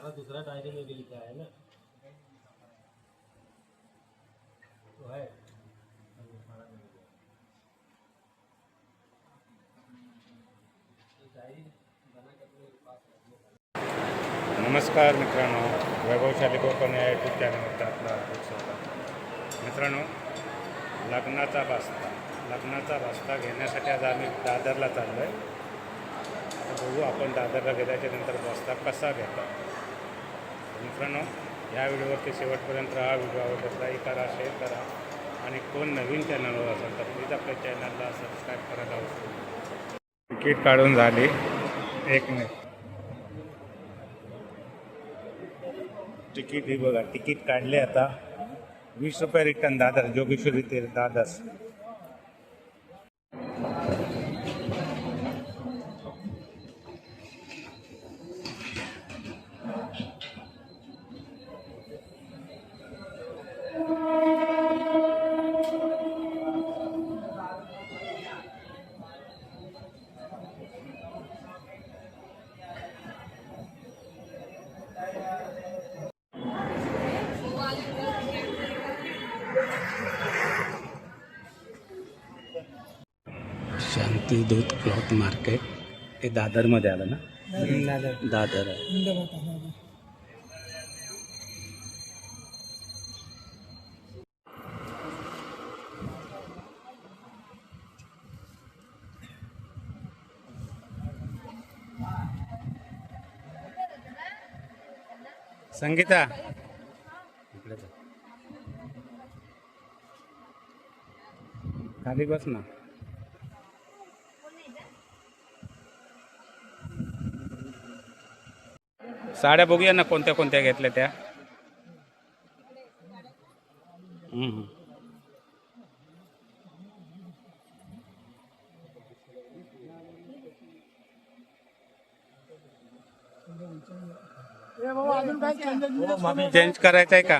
हमारा दूसरा डायरी में भी लिखा है ना तो है नमस्कार मित्रांनो. वैभवशाली कोकण या यूट्यूब चॅनलवरती आपला हार्दिक स्वागत. मित्रांनो लग्नाचा बस्ता लग्नाचा बस्ता घेण्यासाठी आज आम्ही दादरला चाललो आहे बघू आपण दादरला गेल्याच्यानंतर बस्ता कसा घेतात मित्रांनो या व्हिडिओवरती शेवटपर्यंत हा व्हिडिओ आवडत लाईक करा शेअर करा आणि कोण नवीन चॅनलवर असेल तर प्लीज आपल्या चॅनलला सबस्क्राईब करायला विसरू तिकीट काढून झाली. एक मिनिट. तिकीट ही बघा तिकीट काढले आता. वीस रुपये रिटर्न दादर जोगेश्वरी ते दादर शांती दूध क्लॉथ मार्केट हे दादरमध्ये आलं ना? दादर. आहे संगीता. खाली बस ना. साड्या बघूया ना कोणत्या कोणत्या घेतल्या त्या. हम्म. चेंज करायचं आहे का?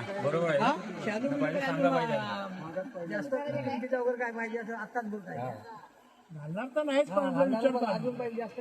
जास्त किमतीचा वगैरे काय पाहिजे असं आत्ताच बोलताय. घालणार तर नाहीच. अजून पाहिजे. जास्त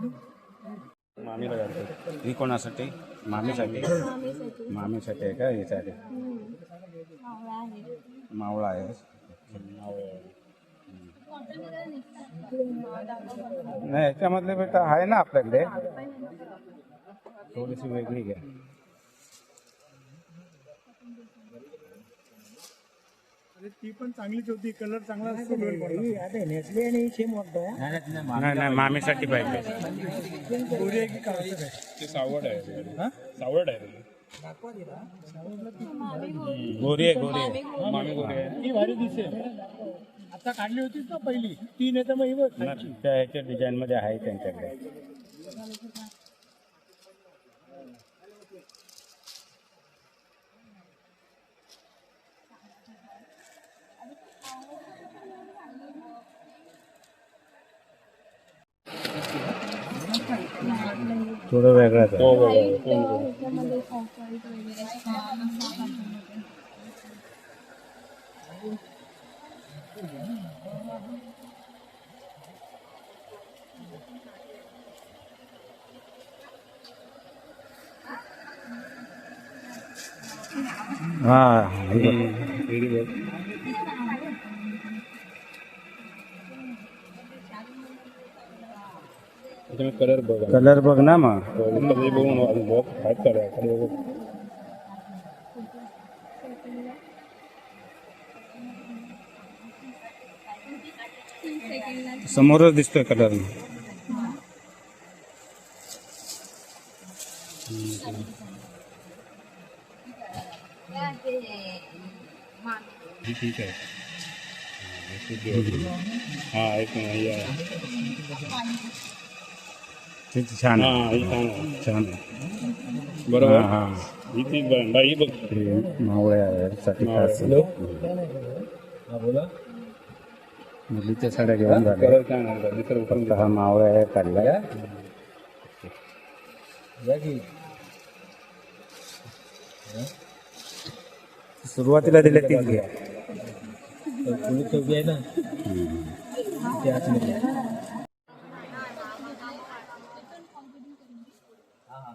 मामीला जायचं ही कोणासाठी? मामीसाठी? मामीसाठी आहे का ही मावळा आहे. नाही याच्यामधले बेटा आहे ना आपल्याकडे. थोडीशी वेगळी घ्या. ती पण चांगलीच होती. कलर चांगला. आता नेसले आणि सेम नाही नाही मामीसाठी पाहिजे. गोरी आहे की काळसर आहे? सावड आहे. हा? सावड आहे गोरी आहे गोरी आहे. मामी गोरी आहे. ती भारी दिसेल. आता काढली होतीच ना पहिली. ती नाही तर मग ही बघ त्या ह्याच्या डिझाईन मध्ये आहे त्यांच्याकडे. थोडं वेगळंच आहे हा कलर बघा. कलर बघ ना मग. कलर बघून बघ काय कलर समोरच दिसतोय कलर ठीक आहे. हा एक छान आहे हा, ही छान आहे. छान आहे बरोबर। हा ही। ती ब- बाई बघ हे मावळे खास। हॅलो। हा बोला। मुलीच्या साड्या घेऊन झाल्या कलर छान आहे दुसरं उठून फक्त हा मावळे आहे काढला सुरुवातीला दिले तीच घ्या पोलीस चौकी आहे ना? ते आतमध्ये आहे.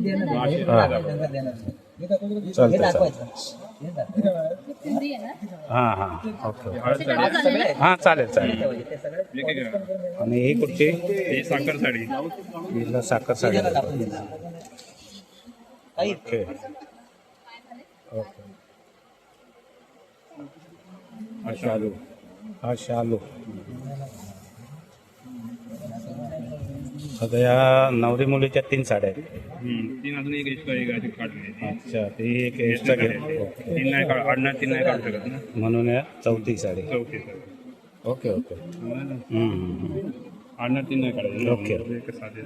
देणार? हा. देणार. हे दाखवतो. हे चालतंय, दाखवायचं. हे दाखवायचं. हां हां ओके. हां चालेल चालेल ते सगळे आणि ही कुठची साखर साडी हिला साखर साडी त्याला दाखवून देणार. काही ओके ओके हा शालू हा शालू आता या नवरी मुलीच्या तीन साड्या आहेत. हम्म, तीन अजून एक एक्स्ट्रा अच्छा ती एक एक्स्ट्रा घे तीन नाही काढ आडणार तीन नाही काढू शकत ना? म्हणून या चौथी साडी. चौथी ओके ओके. हम्म, हम्म, हम्म. आडणार तीन नाही काढायचं ओके. एक साधे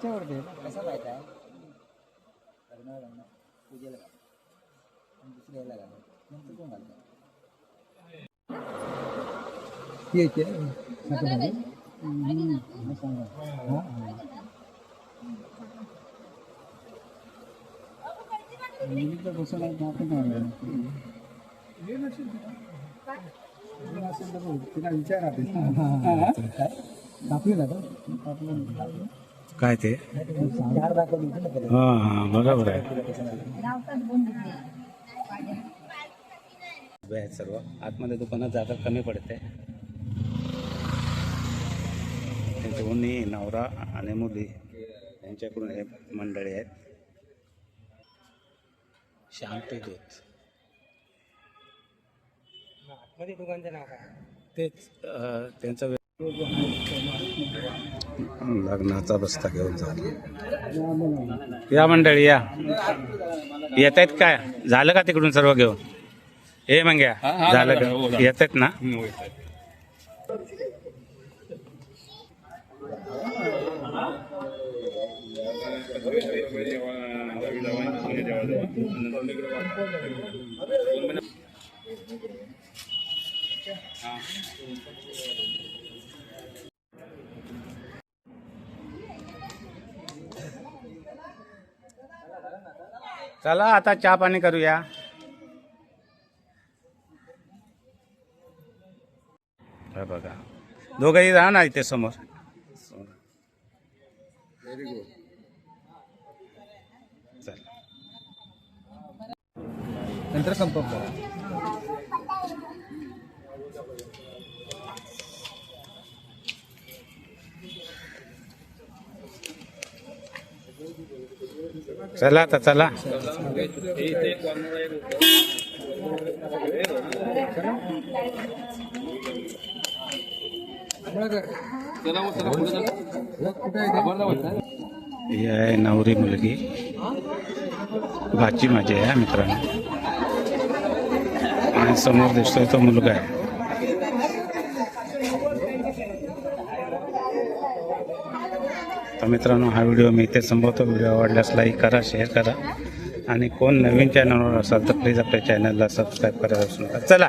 जमलं तर मी मी असं त्यांच्यावर दे कसं माहीत आहे लग्नाला घालणार पूजेला घालणार आणि दुसऱ्याला घालणार नंतर कोण घालणार ती येते साखरमध्ये? हम्म, मग सांगा. हा, हा. मुलीचं कसं नाही आपण काय घालणार? हे नसेल तर बघ, तिला विचारा ते. काय? कापलेला का? कापलेला. काय ते. हां हां बरोबर आहे. उभे आहेत सर्व. आतमध्ये दुकानात जागा कमी पडते. दोन्ही नवरा आणि मुली यांच्याकडून हे मंडळी आहेत. शांती दूत. मध्ये दुकानचं नाव काय? तेच त्यांचा लग्नाचा बस्ता घेऊन या मंडळी या. येत आहेत काय? झालं का तिकडून सर्व घेऊन? हे मग या झालं का? येत आहेत ना? चला आता चहा पाणी करूया. बघा. दोघंही राहा ना इथे समोर. चल. नंतर संपर्क करा चला आता चला. ही आहे नवरी मुलगी. भाची माझी आहे मित्रांनो. आणि समोर दिसतोय तो मुलगा आहे. तर मित्रांनो हा व्हिडिओ मी इथे संपवतो. व्हिडिओ आवडल्यास लाईक करा शेअर करा. आणि कोण नवीन चॅनलवर असाल तर प्लीज आपल्या चॅनलला सबस्क्राईब करायला विसरू नका. चला.